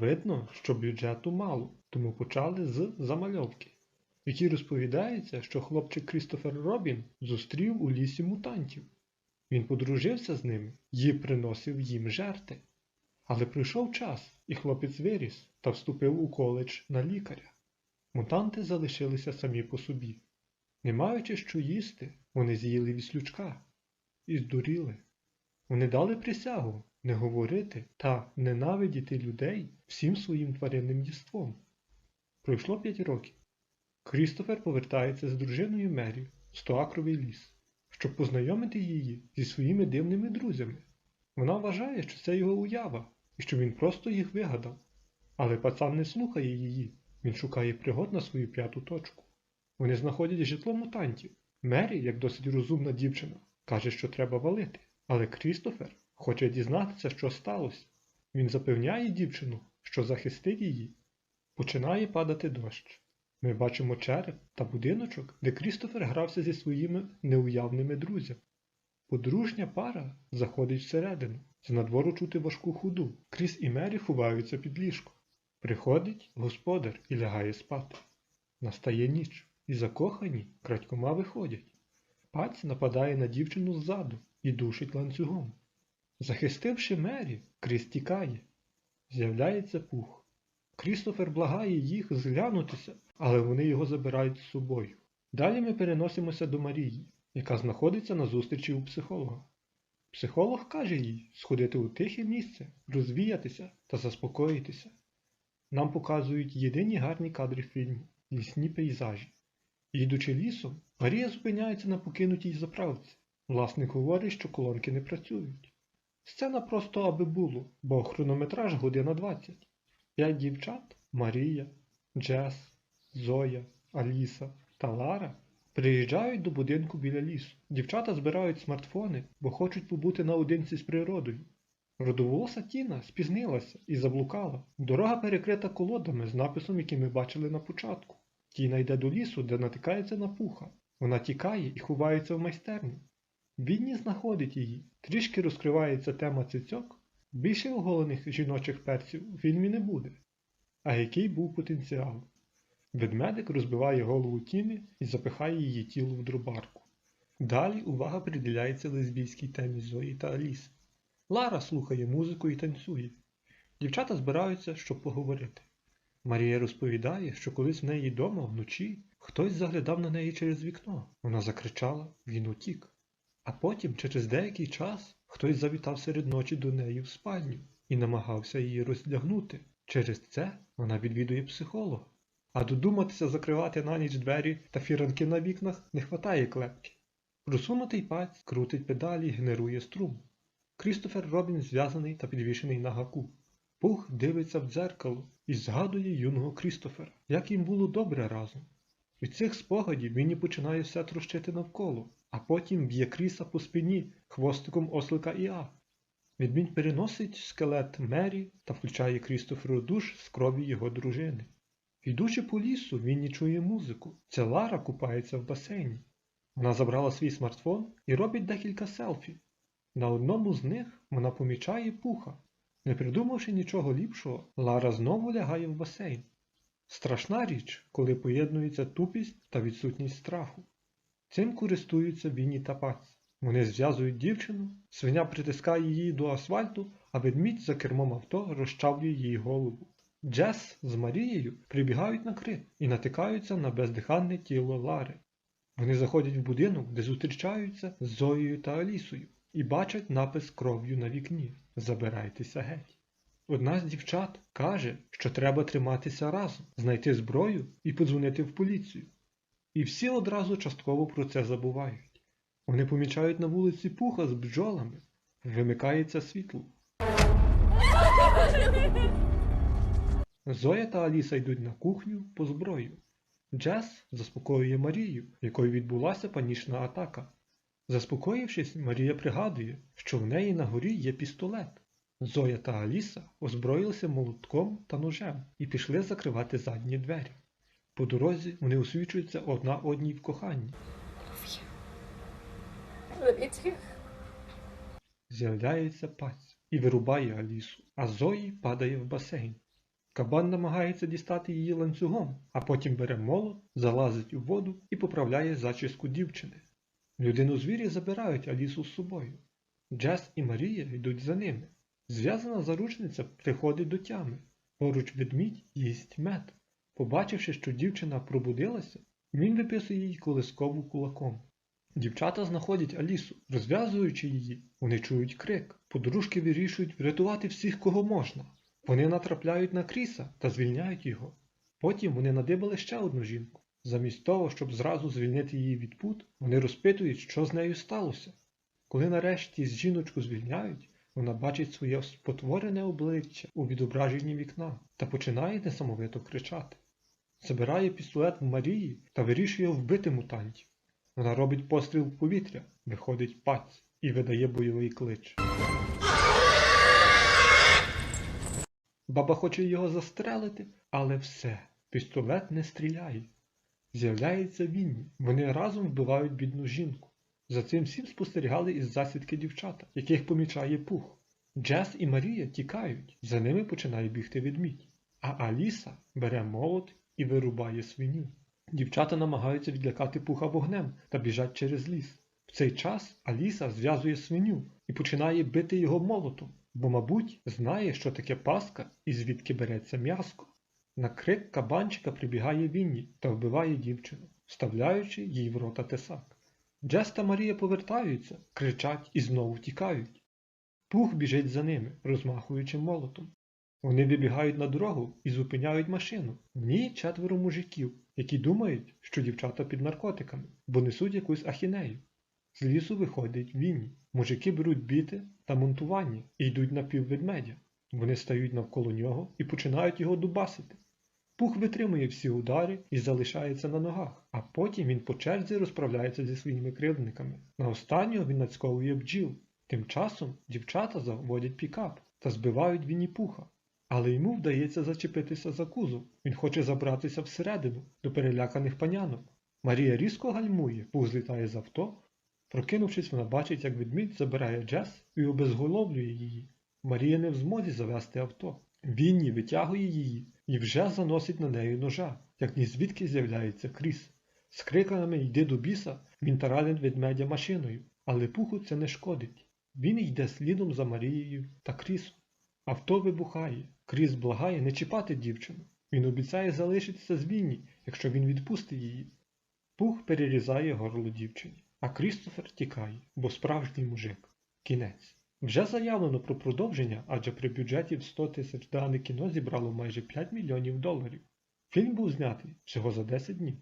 Видно, що бюджету мало, тому почали з замальовки, в якій розповідається, що хлопчик Крістофер Робін зустрів у лісі мутантів. Він подружився з ними і приносив їм жерти. Але прийшов час, і хлопець виріс та вступив у коледж на лікаря. Мутанти залишилися самі по собі. Не маючи що їсти, вони з'їли віслючка і здуріли. Вони дали присягу не говорити та ненавидіти людей всім своїм тваринним єством. Пройшло п'ять років. Крістофер повертається з дружиною Мері в стоакровий ліс, щоб познайомити її зі своїми дивними друзями. Вона вважає, що це його уява і що він просто їх вигадав. Але пацан не слухає її, він шукає пригод на свою п'яту точку. Вони знаходять житло мутантів. Мері, як досить розумна дівчина, каже, що треба валити. Але Крістофер хоче дізнатися, що сталося. Він запевняє дівчину, що захистить її. Починає падати дощ. Ми бачимо череп та будиночок, де Крістофер грався зі своїми неуявними друзями. Подружня пара заходить всередину. З надвору чути важку худу. Кріс і Мері ховаються під ліжко. Приходить господар і лягає спати. Настає ніч, і закохані крадькома виходять. Паць нападає на дівчину ззаду і душить ланцюгом. Захистивши Мері, Кріс тікає. З'являється пух. Крістофер благає їх зглянутися, але вони його забирають з собою. Далі ми переносимося до Марії, яка знаходиться на зустрічі у психолога. Психолог каже їй сходити у тихе місце, розвіятися та заспокоїтися. Нам показують єдині гарні кадри фільму лісні пейзажі. Їдучи лісом, Марія зупиняється на покинутій заправці. Власник говорить, що колонки не працюють. Сцена просто аби було, бо хронометраж година 20. П'ять дівчат Марія, Джес, Зоя, Аліса та Лара приїжджають до будинку біля лісу. Дівчата збирають смартфони, бо хочуть побути наодинці з природою. Родоволоса Тіна спізнилася і заблукала. Дорога перекрита колодами з написом, який ми бачили на початку. Тіна йде до лісу, де натикається на пуха. Вона тікає і ховається в майстерню. Відні знаходить її, трішки розкривається тема цицьок. Більше оголених жіночих перців у фільмі не буде. А який був потенціал? Ведмедик розбиває голову Тіни і запихає її тіло в дробарку. Далі увага приділяється лесбійській темі Зої та Аліси. Лара слухає музику і танцює. Дівчата збираються, щоб поговорити. Марія розповідає, що колись в неї дома вночі хтось заглядав на неї через вікно. Вона закричала, він утік. А потім, через деякий час, хтось завітав серед ночі до неї в спальню і намагався її роздягнути. Через це вона відвідує психолога. А додуматися закривати на ніч двері та фіранки на вікнах не хватає клепки. Просунутий паць крутить педалі і генерує струм. Крістофер Робін зв'язаний та підвішений на гаку. Пух дивиться в дзеркало і згадує юного Крістофера, як їм було добре разом. Від цих спогадів він і починає все трощити навколо, а потім б'є Кріса по спині хвостиком ослика Іа. Відмінь переносить скелет Мері та включає Крістоферу душ з крові його дружини. Йдучи по лісу, він не чує музику. Це Лара купається в басейні. Вона забрала свій смартфон і робить декілька селфі. На одному з них вона помічає пуха. Не придумавши нічого ліпшого, Лара знову лягає в басейн. Страшна річ, коли поєднується тупість та відсутність страху. Цим користуються Вінні та Пац. Вони зв'язують дівчину, свиня притискає її до асфальту, а ведмідь за кермом авто розчавлює їй голову. Джес з Марією прибігають на крик і натикаються на бездиханне тіло Лари. Вони заходять в будинок, де зустрічаються з Зоєю та Алісою, і бачать напис кров'ю на вікні Забирайтеся геть. Одна з дівчат каже, що треба триматися разом, знайти зброю і подзвонити в поліцію. І всі одразу частково про це забувають. Вони помічають на вулиці пуха з бджолами. Вимикається світло. Зоя та Аліса йдуть на кухню по зброю. Джес заспокоює Марію, якою відбулася панічна атака. Заспокоївшись, Марія пригадує, що в неї на горі є пістолет. Зоя та Аліса озброїлися молотком та ножем і пішли закривати задні двері. По дорозі вони освічуються одна одній в коханні. З'являється паць і вирубає Алісу, а Зої падає в басейн. Кабан намагається дістати її ланцюгом, а потім бере молот, залазить у воду і поправляє зачіску дівчини. Людину звірі забирають Алісу з собою. Джес і Марія йдуть за ними. Зв'язана заручниця приходить до тями. Поруч ведмідь їсть мед. Побачивши, що дівчина пробудилася, він виписує їй колискову кулаком. Дівчата знаходять Алісу, розв'язуючи її, вони чують крик. Подружки вирішують врятувати всіх, кого можна. Вони натрапляють на Кріса та звільняють його. Потім вони надибали ще одну жінку. Замість того, щоб зразу звільнити її від пут, вони розпитують, що з нею сталося. Коли нарешті з жіночку звільняють, вона бачить своє спотворене обличчя у відображенні вікна та починає несамовито кричати. Забирає пістолет в Марії та вирішує вбити мутантів. Вона робить постріл в повітря, виходить паць і видає бойовий клич. Баба хоче його застрелити, але все, пістолет не стріляє. З'являється Вінні. Вони разом вбивають бідну жінку. За цим всім спостерігали із засідки дівчата, яких помічає пух. Джес і Марія тікають, за ними починає бігти ведмідь. А Аліса бере молот і вирубає свиню. Дівчата намагаються відлякати пуха вогнем та біжать через ліс. В цей час Аліса зв'язує свиню і починає бити його молотом, бо, мабуть, знає, що таке паска і звідки береться м'яско. На крик кабанчика прибігає Вінні та вбиває дівчину, вставляючи їй в рота тесак. Джес та Марія повертаються, кричать і знову тікають. Пух біжить за ними, розмахуючи молотом. Вони вибігають на дорогу і зупиняють машину. В ній четверо мужиків, які думають, що дівчата під наркотиками, бо несуть якусь ахінею. З лісу виходить Вінні. Мужики беруть біти та монтування і йдуть на півведмедя. Вони стають навколо нього і починають його дубасити. Пух витримує всі удари і залишається на ногах, а потім він по черзі розправляється зі своїми кривдниками. На останнього він нацьковує бджіл. Тим часом дівчата заводять пікап та збивають Вінні Пуха. Але йому вдається зачепитися за кузов. Він хоче забратися всередину до переляканих панянок. Марія різко гальмує, пух злітає з авто. Прокинувшись, вона бачить, як ведмідь забирає Джес і обезголовлює її. Марія не в змозі завести авто. Вінні витягує її і вже заносить на неї ножа, як ні звідки з'являється Кріс. З криками йди до біса, він таранить ведмедя машиною, але пуху це не шкодить. Він йде слідом за Марією та Крісом. Авто вибухає. Кріс благає не чіпати дівчину. Він обіцяє залишитися з Вінні, якщо він відпустить її. Пух перерізає горло дівчині, а Крістофер тікає, бо справжній мужик. Кінець. Вже заявлено про продовження, адже при бюджеті в 100 тисяч дане кіно зібрало майже 5 мільйонів доларів. Фільм був знятий всього за 10 днів.